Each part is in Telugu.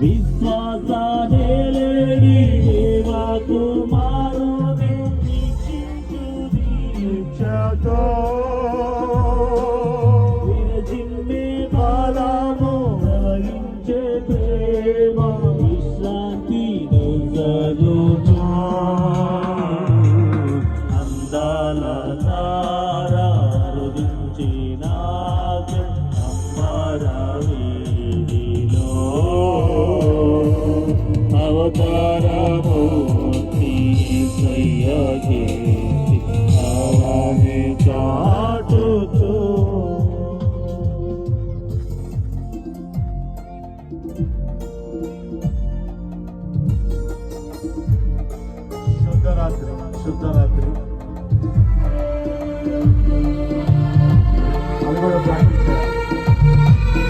విశ్వాసేడి దేవా కుమారుని దీక్షతో విరజిమ్మే బాలము కలిగించే ప్రేమ విశ్రాంతి నిజలు అందాల తారా రుదించే శుద్ధరాత్రి. శుద్ధరాత్రి అది కూడా ప్రాక్టీస్ చేయాలి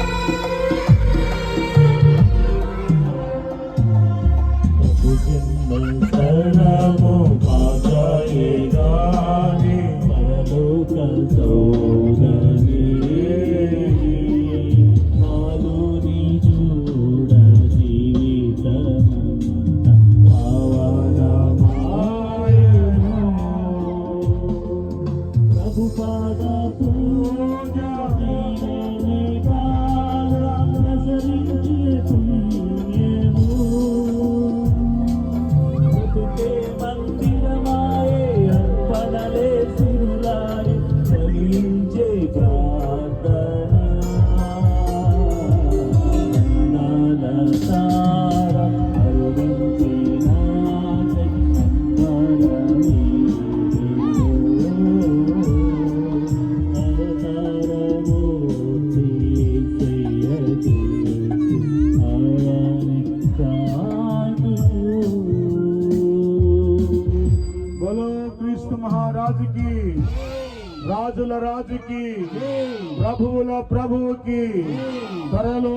బలో క్రీస్తు మహారాజుకి రాజుల రాజుకి ప్రభువుల ప్రభువుకి త్వరలో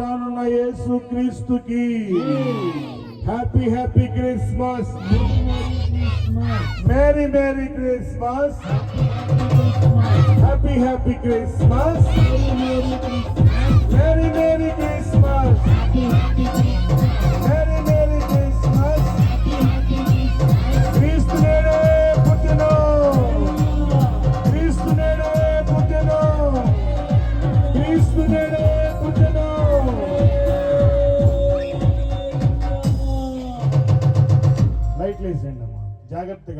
రానున్న యేసు క్రీస్తుకి happy happy Christmas merry merry Christmas happy happy Christmas merry merry అమ్మా జాగ్రత్తగా